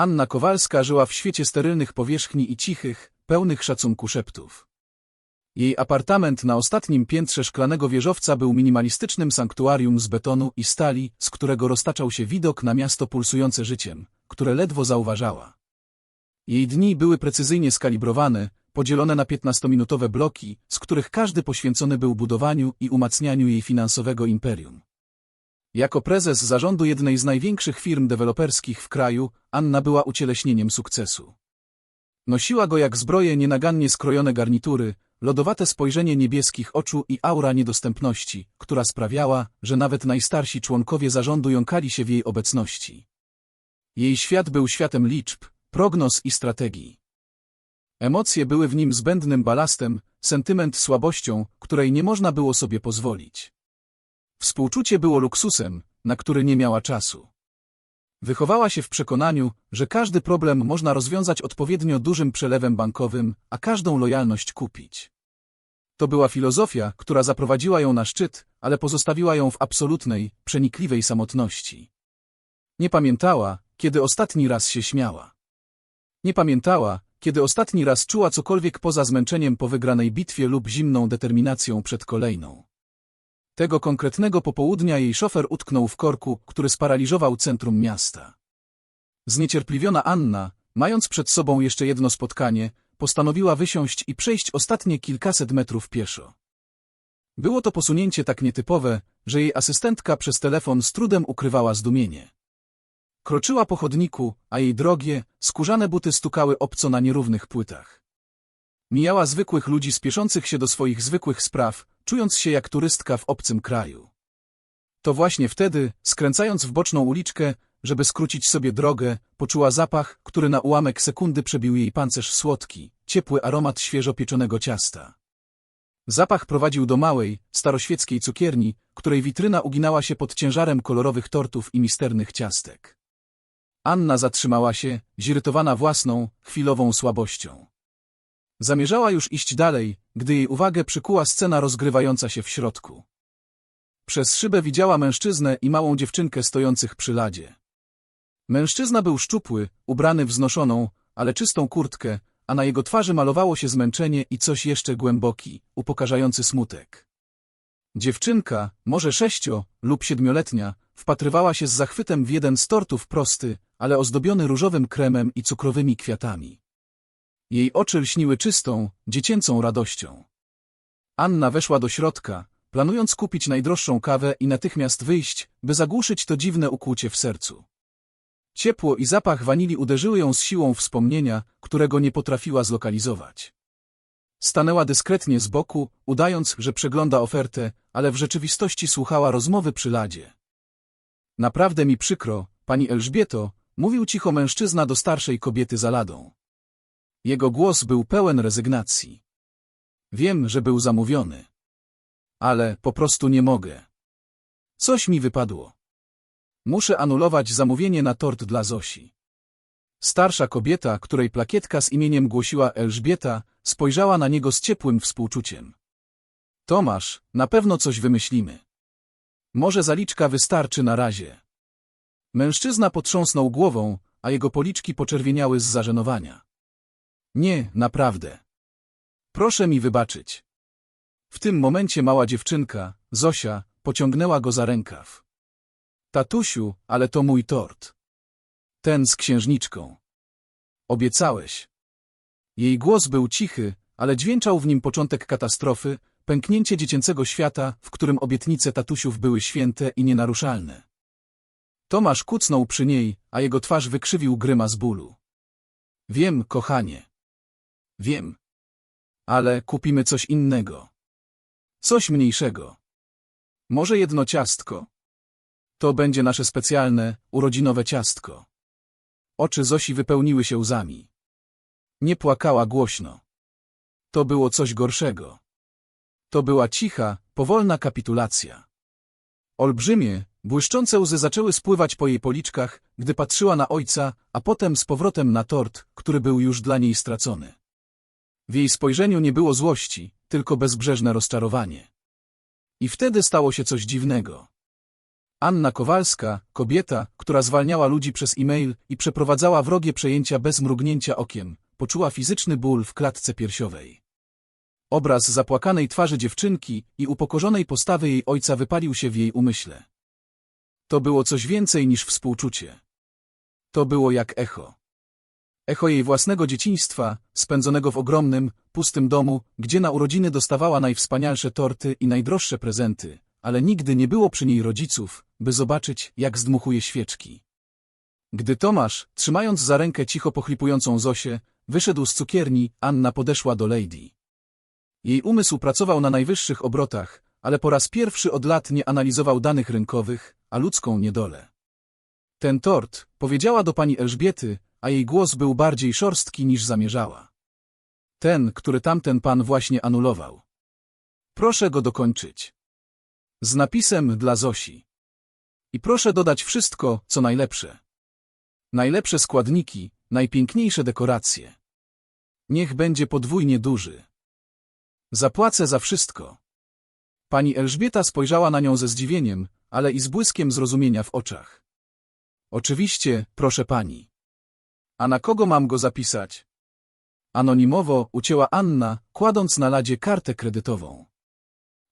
Anna Kowalska żyła w świecie sterylnych powierzchni i cichych, pełnych szacunku szeptów. Jej apartament na ostatnim piętrze szklanego wieżowca był minimalistycznym sanktuarium z betonu i stali, z którego roztaczał się widok na miasto pulsujące życiem, które ledwo zauważała. Jej dni były precyzyjnie skalibrowane, podzielone na 15-minutowe bloki, z których każdy poświęcony był budowaniu i umacnianiu jej finansowego imperium. Jako prezes zarządu jednej z największych firm deweloperskich w kraju, Anna była ucieleśnieniem sukcesu. Nosiła go jak zbroję nienagannie skrojone garnitury, lodowate spojrzenie niebieskich oczu i aura niedostępności, która sprawiała, że nawet najstarsi członkowie zarządu jąkali się w jej obecności. Jej świat był światem liczb, prognoz i strategii. Emocje były w nim zbędnym balastem, sentyment słabością, której nie można było sobie pozwolić. Współczucie było luksusem, na który nie miała czasu. Wychowała się w przekonaniu, że każdy problem można rozwiązać odpowiednio dużym przelewem bankowym, a każdą lojalność kupić. To była filozofia, która zaprowadziła ją na szczyt, ale pozostawiła ją w absolutnej, przenikliwej samotności. Nie pamiętała, kiedy ostatni raz się śmiała. Nie pamiętała, kiedy ostatni raz czuła cokolwiek poza zmęczeniem po wygranej bitwie lub zimną determinacją przed kolejną. Tego konkretnego popołudnia jej szofer utknął w korku, który sparaliżował centrum miasta. Zniecierpliwiona Anna, mając przed sobą jeszcze jedno spotkanie, postanowiła wysiąść i przejść ostatnie kilkaset metrów pieszo. Było to posunięcie tak nietypowe, że jej asystentka przez telefon z trudem ukrywała zdumienie. Kroczyła po chodniku, a jej drogie, skórzane buty stukały obco na nierównych płytach. Mijała zwykłych ludzi spieszących się do swoich zwykłych spraw, czując się jak turystka w obcym kraju. To właśnie wtedy, skręcając w boczną uliczkę, żeby skrócić sobie drogę, poczuła zapach, który na ułamek sekundy przebił jej pancerz słodki, ciepły aromat świeżo pieczonego ciasta. Zapach prowadził do małej, staroświeckiej cukierni, której witryna uginała się pod ciężarem kolorowych tortów i misternych ciastek. Anna zatrzymała się, zirytowana własną, chwilową słabością. Zamierzała już iść dalej, gdy jej uwagę przykuła scena rozgrywająca się w środku. Przez szybę widziała mężczyznę i małą dziewczynkę stojących przy ladzie. Mężczyzna był szczupły, ubrany w znoszoną, ale czystą kurtkę, a na jego twarzy malowało się zmęczenie i coś jeszcze głęboki, upokarzający smutek. Dziewczynka, może sześcio- lub siedmioletnia, wpatrywała się z zachwytem w jeden z tortów prosty, ale ozdobiony różowym kremem i cukrowymi kwiatami. Jej oczy lśniły czystą, dziecięcą radością. Anna weszła do środka, planując kupić najdroższą kawę i natychmiast wyjść, by zagłuszyć to dziwne ukłucie w sercu. Ciepło i zapach wanili uderzyły ją z siłą wspomnienia, którego nie potrafiła zlokalizować. Stanęła dyskretnie z boku, udając, że przegląda ofertę, ale w rzeczywistości słuchała rozmowy przy ladzie. Naprawdę mi przykro, pani Elżbieto, mówił cicho mężczyzna do starszej kobiety za ladą. Jego głos był pełen rezygnacji. Wiem, że był zamówiony. Ale po prostu nie mogę. Coś mi wypadło. Muszę anulować zamówienie na tort dla Zosi. Starsza kobieta, której plakietka z imieniem głosiła Elżbieta, spojrzała na niego z ciepłym współczuciem. Tomasz, na pewno coś wymyślimy. Może zaliczka wystarczy na razie. Mężczyzna potrząsnął głową, a jego policzki poczerwieniały z zażenowania. Nie, naprawdę. Proszę mi wybaczyć. W tym momencie mała dziewczynka, Zosia, pociągnęła go za rękaw. Tatusiu, ale to mój tort. Ten z księżniczką. Obiecałeś. Jej głos był cichy, ale dźwięczał w nim początek katastrofy, pęknięcie dziecięcego świata, w którym obietnice tatusiów były święte i nienaruszalne. Tomasz kucnął przy niej, a jego twarz wykrzywił grymas bólu. Wiem, kochanie. Wiem. Ale kupimy coś innego. Coś mniejszego. Może jedno ciastko. To będzie nasze specjalne, urodzinowe ciastko. Oczy Zosi wypełniły się łzami. Nie płakała głośno. To było coś gorszego. To była cicha, powolna kapitulacja. Olbrzymie, błyszczące łzy zaczęły spływać po jej policzkach, gdy patrzyła na ojca, a potem z powrotem na tort, który był już dla niej stracony. W jej spojrzeniu nie było złości, tylko bezbrzeżne rozczarowanie. I wtedy stało się coś dziwnego. Anna Kowalska, kobieta, która zwalniała ludzi przez e-mail i przeprowadzała wrogie przejęcia bez mrugnięcia okiem, poczuła fizyczny ból w klatce piersiowej. Obraz zapłakanej twarzy dziewczynki i upokorzonej postawy jej ojca wypalił się w jej umyśle. To było coś więcej niż współczucie. To było jak echo. Echo jej własnego dzieciństwa, spędzonego w ogromnym, pustym domu, gdzie na urodziny dostawała najwspanialsze torty i najdroższe prezenty, ale nigdy nie było przy niej rodziców, by zobaczyć, jak zdmuchuje świeczki. Gdy Tomasz, trzymając za rękę cicho pochlipującą Zosię, wyszedł z cukierni, Anna podeszła do Lady. Jej umysł pracował na najwyższych obrotach, ale po raz pierwszy od lat nie analizował danych rynkowych, a ludzką niedolę. Ten tort, powiedziała do pani Elżbiety, a jej głos był bardziej szorstki niż zamierzała. Ten, który tamten pan właśnie anulował. Proszę go dokończyć. Z napisem dla Zosi. I proszę dodać wszystko, co najlepsze. Najlepsze składniki, najpiękniejsze dekoracje. Niech będzie podwójnie duży. Zapłacę za wszystko. Pani Elżbieta spojrzała na nią ze zdziwieniem, ale i z błyskiem zrozumienia w oczach. Oczywiście, proszę pani. A na kogo mam go zapisać? Anonimowo ucięła Anna, kładąc na ladzie kartę kredytową.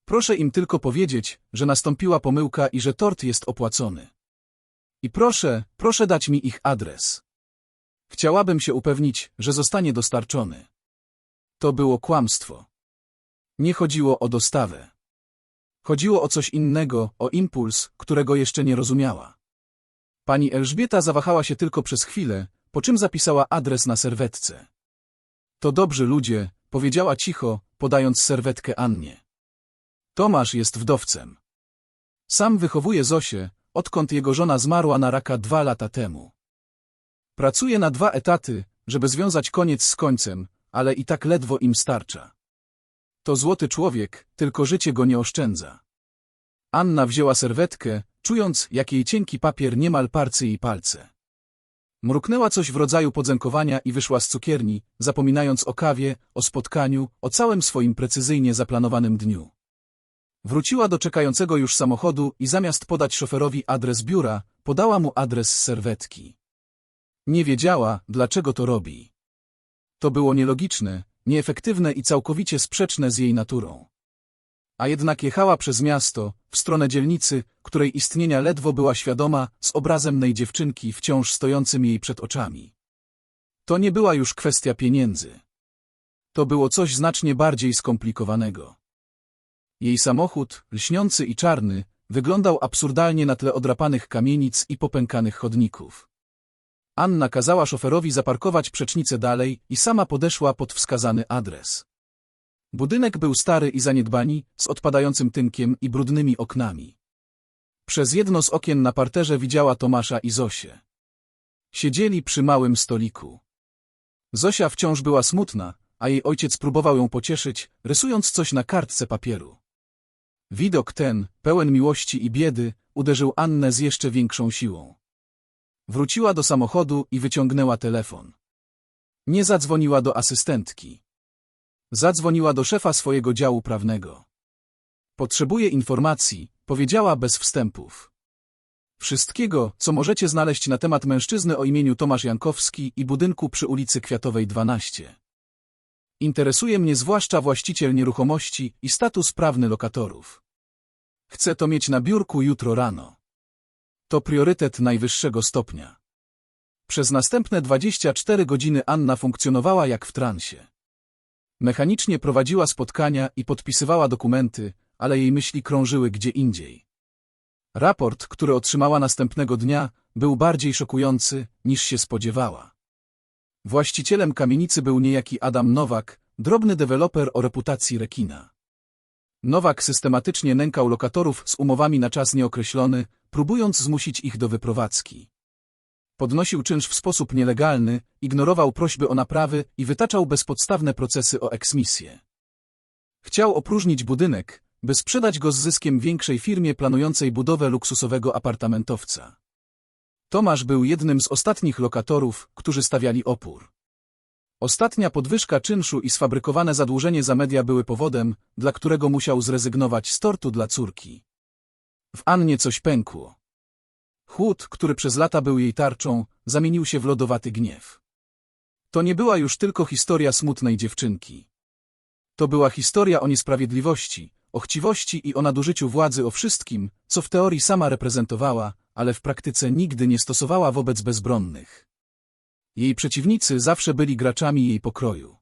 Proszę im tylko powiedzieć, że nastąpiła pomyłka i że tort jest opłacony. I proszę, proszę dać mi ich adres. Chciałabym się upewnić, że zostanie dostarczony. To było kłamstwo. Nie chodziło o dostawę. Chodziło o coś innego, o impuls, którego jeszcze nie rozumiała. Pani Elżbieta zawahała się tylko przez chwilę, po czym zapisała adres na serwetce. To dobrzy ludzie, powiedziała cicho, podając serwetkę Annie. Tomasz jest wdowcem. Sam wychowuje Zosię, odkąd jego żona zmarła na raka dwa lata temu. Pracuje na dwa etaty, żeby związać koniec z końcem, ale i tak ledwo im starcza. To złoty człowiek, tylko życie go nie oszczędza. Anna wzięła serwetkę, czując, jak jej cienki papier niemal parcy jej palce. Mruknęła coś w rodzaju podzękowania i wyszła z cukierni, zapominając o kawie, o spotkaniu, o całym swoim precyzyjnie zaplanowanym dniu. Wróciła do czekającego już samochodu i zamiast podać szoferowi adres biura, podała mu adres serwetki. Nie wiedziała, dlaczego to robi. To było nielogiczne, nieefektywne i całkowicie sprzeczne z jej naturą. A jednak jechała przez miasto, w stronę dzielnicy, której istnienia ledwo była świadoma, z obrazem tej dziewczynki wciąż stojącym jej przed oczami. To nie była już kwestia pieniędzy. To było coś znacznie bardziej skomplikowanego. Jej samochód, lśniący i czarny, wyglądał absurdalnie na tle odrapanych kamienic i popękanych chodników. Anna kazała szoferowi zaparkować przecznicę dalej i sama podeszła pod wskazany adres. Budynek był stary i zaniedbani, z odpadającym tynkiem i brudnymi oknami. Przez jedno z okien na parterze widziała Tomasza i Zosię. Siedzieli przy małym stoliku. Zosia wciąż była smutna, a jej ojciec próbował ją pocieszyć, rysując coś na kartce papieru. Widok ten, pełen miłości i biedy, uderzył Annę z jeszcze większą siłą. Wróciła do samochodu i wyciągnęła telefon. Nie zadzwoniła do asystentki. Zadzwoniła do szefa swojego działu prawnego. Potrzebuję informacji, powiedziała bez wstępów. Wszystkiego, co możecie znaleźć na temat mężczyzny o imieniu Tomasz Jankowski i budynku przy ulicy Kwiatowej 12. Interesuje mnie zwłaszcza właściciel nieruchomości i status prawny lokatorów. Chcę to mieć na biurku jutro rano. To priorytet najwyższego stopnia. Przez następne 24 godziny Anna funkcjonowała jak w transie. Mechanicznie prowadziła spotkania i podpisywała dokumenty, ale jej myśli krążyły gdzie indziej. Raport, który otrzymała następnego dnia, był bardziej szokujący, niż się spodziewała. Właścicielem kamienicy był niejaki Adam Nowak, drobny deweloper o reputacji rekina. Nowak systematycznie nękał lokatorów z umowami na czas nieokreślony, próbując zmusić ich do wyprowadzki. Podnosił czynsz w sposób nielegalny, ignorował prośby o naprawy i wytaczał bezpodstawne procesy o eksmisję. Chciał opróżnić budynek, by sprzedać go z zyskiem większej firmie planującej budowę luksusowego apartamentowca. Tomasz był jednym z ostatnich lokatorów, którzy stawiali opór. Ostatnia podwyżka czynszu i sfabrykowane zadłużenie za media były powodem, dla którego musiał zrezygnować z tortu dla córki. W Annie coś pękło. Chłód, który przez lata był jej tarczą, zamienił się w lodowaty gniew. To nie była już tylko historia smutnej dziewczynki. To była historia o niesprawiedliwości, o chciwości i o nadużyciu władzy o wszystkim, co w teorii sama reprezentowała, ale w praktyce nigdy nie stosowała wobec bezbronnych. Jej przeciwnicy zawsze byli graczami jej pokroju.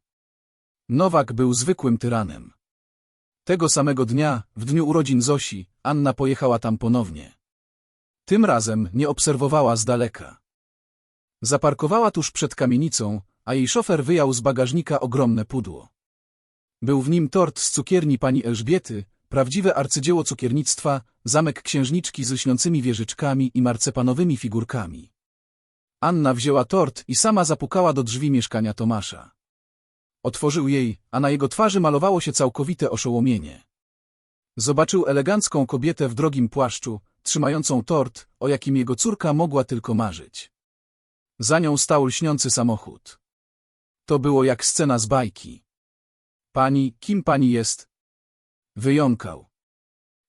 Nowak był zwykłym tyranem. Tego samego dnia, w dniu urodzin Zosi, Anna pojechała tam ponownie. Tym razem nie obserwowała z daleka. Zaparkowała tuż przed kamienicą, a jej szofer wyjął z bagażnika ogromne pudło. Był w nim tort z cukierni pani Elżbiety, prawdziwe arcydzieło cukiernictwa, zamek księżniczki z lśniącymi wieżyczkami i marcepanowymi figurkami. Anna wzięła tort i sama zapukała do drzwi mieszkania Tomasza. Otworzył jej, a na jego twarzy malowało się całkowite oszołomienie. Zobaczył elegancką kobietę w drogim płaszczu, trzymającą tort, o jakim jego córka mogła tylko marzyć. Za nią stał lśniący samochód. To było jak scena z bajki. Pani, kim pani jest? Wyjąkał.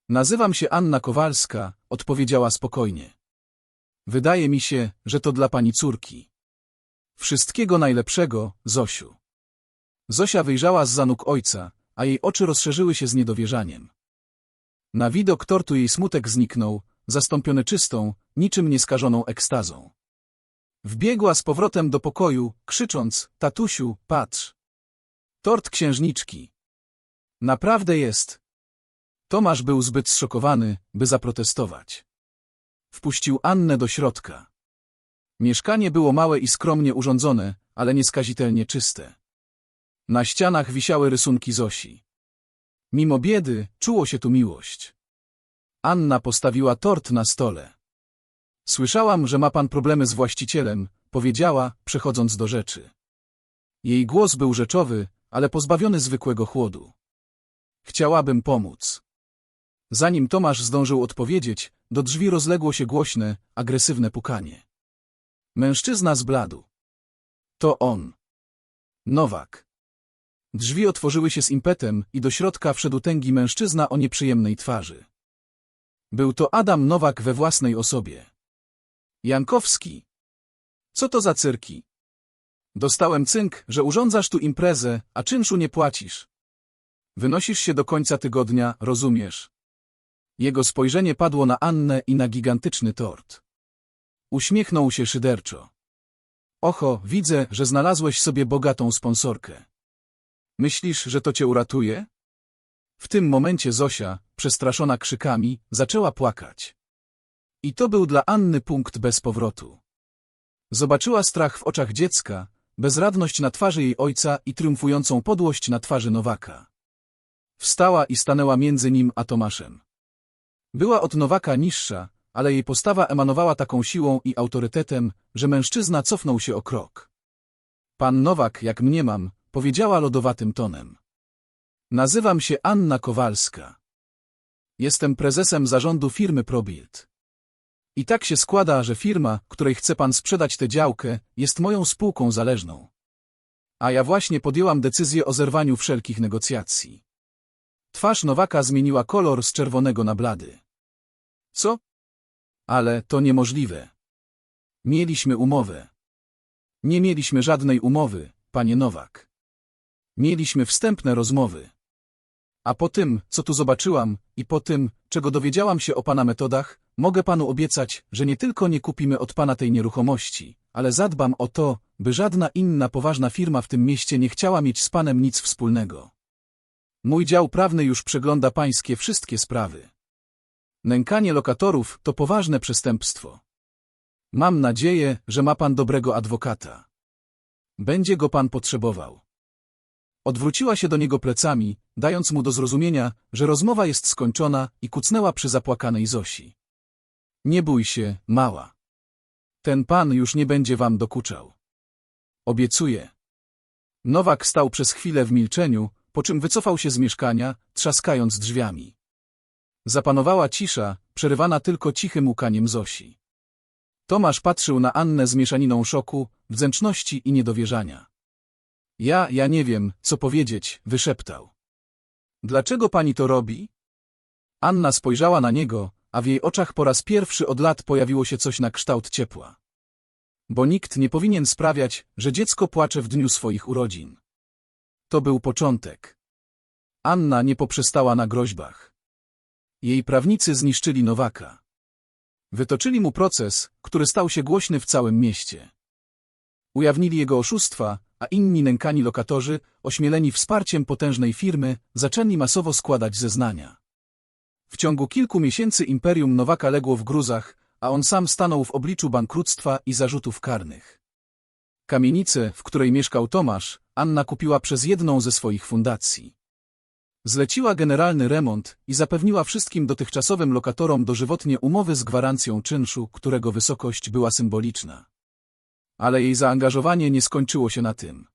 Nazywam się Anna Kowalska, odpowiedziała spokojnie. Wydaje mi się, że to dla pani córki. Wszystkiego najlepszego, Zosiu. Zosia wyjrzała z zanóg ojca, a jej oczy rozszerzyły się z niedowierzaniem. Na widok tortu jej smutek zniknął, zastąpiony czystą, niczym nieskażoną ekstazą. Wbiegła z powrotem do pokoju, krzycząc, tatusiu, patrz. Tort księżniczki. Naprawdę jest. Tomasz był zbyt zszokowany, by zaprotestować. Wpuścił Annę do środka. Mieszkanie było małe i skromnie urządzone, ale nieskazitelnie czyste. Na ścianach wisiały rysunki Zosi. Mimo biedy, czuło się tu miłość. Anna postawiła tort na stole. Słyszałam, że ma pan problemy z właścicielem, powiedziała, przechodząc do rzeczy. Jej głos był rzeczowy, ale pozbawiony zwykłego chłodu. Chciałabym pomóc. Zanim Tomasz zdążył odpowiedzieć, do drzwi rozległo się głośne, agresywne pukanie. Mężczyzna zbladł. To on. Nowak. Drzwi otworzyły się z impetem i do środka wszedł tęgi mężczyzna o nieprzyjemnej twarzy. Był to Adam Nowak we własnej osobie. Jankowski. Co to za cyrki? Dostałem cynk, że urządzasz tu imprezę, a czynszu nie płacisz. Wynosisz się do końca tygodnia, rozumiesz? Jego spojrzenie padło na Annę i na gigantyczny tort. Uśmiechnął się szyderczo. Oho, widzę, że znalazłeś sobie bogatą sponsorkę. Myślisz, że to cię uratuje? W tym momencie Zosia, przestraszona krzykami, zaczęła płakać. I to był dla Anny punkt bez powrotu. Zobaczyła strach w oczach dziecka, bezradność na twarzy jej ojca i triumfującą podłość na twarzy Nowaka. Wstała i stanęła między nim a Tomaszem. Była od Nowaka niższa, ale jej postawa emanowała taką siłą i autorytetem, że mężczyzna cofnął się o krok. Pan Nowak, jak mniemam, powiedziała lodowatym tonem. Nazywam się Anna Kowalska. Jestem prezesem zarządu firmy Probild. I tak się składa, że firma, której chce pan sprzedać tę działkę, jest moją spółką zależną. A ja właśnie podjęłam decyzję o zerwaniu wszelkich negocjacji. Twarz Nowaka zmieniła kolor z czerwonego na blady. Co? Ale to niemożliwe. Mieliśmy umowę. Nie mieliśmy żadnej umowy, panie Nowak. Mieliśmy wstępne rozmowy. A po tym, co tu zobaczyłam, i po tym, czego dowiedziałam się o pana metodach, mogę panu obiecać, że nie tylko nie kupimy od pana tej nieruchomości, ale zadbam o to, by żadna inna poważna firma w tym mieście nie chciała mieć z panem nic wspólnego. Mój dział prawny już przegląda pańskie wszystkie sprawy. Nękanie lokatorów to poważne przestępstwo. Mam nadzieję, że ma pan dobrego adwokata. Będzie go pan potrzebował. Odwróciła się do niego plecami, dając mu do zrozumienia, że rozmowa jest skończona i kucnęła przy zapłakanej Zosi. Nie bój się, mała. Ten pan już nie będzie wam dokuczał. Obiecuję. Nowak stał przez chwilę w milczeniu, po czym wycofał się z mieszkania, trzaskając drzwiami. Zapanowała cisza, przerywana tylko cichym łukaniem Zosi. Tomasz patrzył na Annę z mieszaniną szoku, wdzięczności i niedowierzania. Ja, ja nie wiem, co powiedzieć, wyszeptał. Dlaczego pani to robi? Anna spojrzała na niego, a w jej oczach po raz pierwszy od lat pojawiło się coś na kształt ciepła. Bo nikt nie powinien sprawiać, że dziecko płacze w dniu swoich urodzin. To był początek. Anna nie poprzestała na groźbach. Jej prawnicy zniszczyli Nowaka. Wytoczyli mu proces, który stał się głośny w całym mieście. Ujawnili jego oszustwa, a inni nękani lokatorzy, ośmieleni wsparciem potężnej firmy, zaczęli masowo składać zeznania. W ciągu kilku miesięcy imperium Nowaka legło w gruzach, a on sam stanął w obliczu bankructwa i zarzutów karnych. Kamienicę, w której mieszkał Tomasz, Anna kupiła przez jedną ze swoich fundacji. Zleciła generalny remont i zapewniła wszystkim dotychczasowym lokatorom dożywotnie umowy z gwarancją czynszu, którego wysokość była symboliczna. Ale jej zaangażowanie nie skończyło się na tym.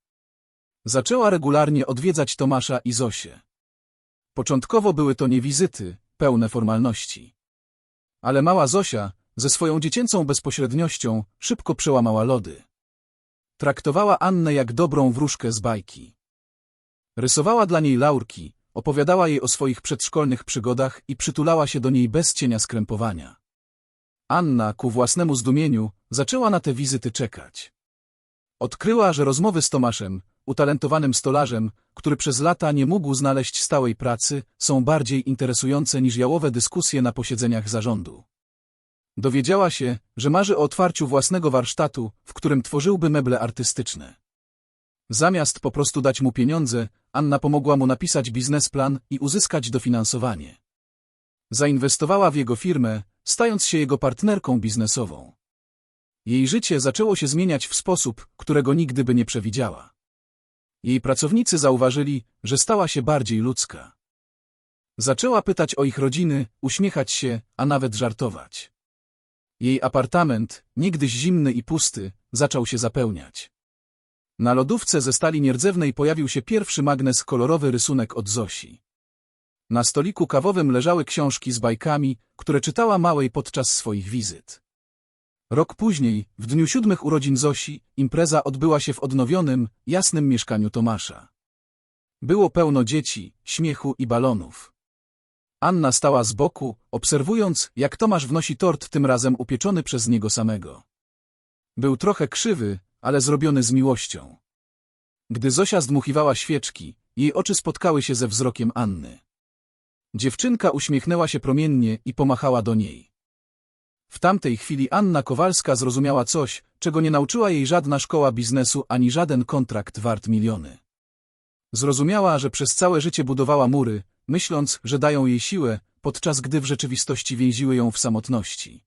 Zaczęła regularnie odwiedzać Tomasza i Zosię. Początkowo były to nie wizyty, pełne formalności. Ale mała Zosia, ze swoją dziecięcą bezpośredniością, szybko przełamała lody. Traktowała Annę jak dobrą wróżkę z bajki. Rysowała dla niej laurki, opowiadała jej o swoich przedszkolnych przygodach i przytulała się do niej bez cienia skrępowania. Anna, ku własnemu zdumieniu, zaczęła na te wizyty czekać. Odkryła, że rozmowy z Tomaszem, utalentowanym stolarzem, który przez lata nie mógł znaleźć stałej pracy, są bardziej interesujące niż jałowe dyskusje na posiedzeniach zarządu. Dowiedziała się, że marzy o otwarciu własnego warsztatu, w którym tworzyłby meble artystyczne. Zamiast po prostu dać mu pieniądze, Anna pomogła mu napisać biznesplan i uzyskać dofinansowanie. Zainwestowała w jego firmę, stając się jego partnerką biznesową. Jej życie zaczęło się zmieniać w sposób, którego nigdy by nie przewidziała. Jej pracownicy zauważyli, że stała się bardziej ludzka. Zaczęła pytać o ich rodziny, uśmiechać się, a nawet żartować. Jej apartament, niegdyś zimny i pusty, zaczął się zapełniać. Na lodówce ze stali nierdzewnej pojawił się pierwszy magnes kolorowy rysunek od Zosi. Na stoliku kawowym leżały książki z bajkami, które czytała małej podczas swoich wizyt. Rok później, w dniu siódmych urodzin Zosi, impreza odbyła się w odnowionym, jasnym mieszkaniu Tomasza. Było pełno dzieci, śmiechu i balonów. Anna stała z boku, obserwując, jak Tomasz wnosi tort tym razem upieczony przez niego samego. Był trochę krzywy, ale zrobiony z miłością. Gdy Zosia zdmuchiwała świeczki, jej oczy spotkały się ze wzrokiem Anny. Dziewczynka uśmiechnęła się promiennie i pomachała do niej. W tamtej chwili Anna Kowalska zrozumiała coś, czego nie nauczyła jej żadna szkoła biznesu ani żaden kontrakt wart miliony. Zrozumiała, że przez całe życie budowała mury, myśląc, że dają jej siłę, podczas gdy w rzeczywistości więziły ją w samotności.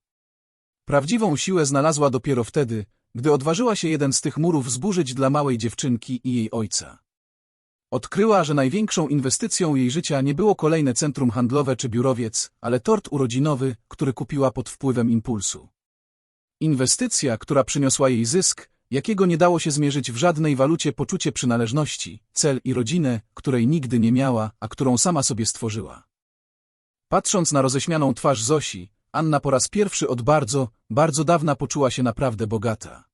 Prawdziwą siłę znalazła dopiero wtedy, gdy odważyła się jeden z tych murów zburzyć dla małej dziewczynki i jej ojca. Odkryła, że największą inwestycją jej życia nie było kolejne centrum handlowe czy biurowiec, ale tort urodzinowy, który kupiła pod wpływem impulsu. Inwestycja, która przyniosła jej zysk, jakiego nie dało się zmierzyć w żadnej walucie poczucie przynależności, cel i rodzinę, której nigdy nie miała, a którą sama sobie stworzyła. Patrząc na roześmianą twarz Zosi, Anna po raz pierwszy od bardzo, bardzo dawna poczuła się naprawdę bogata.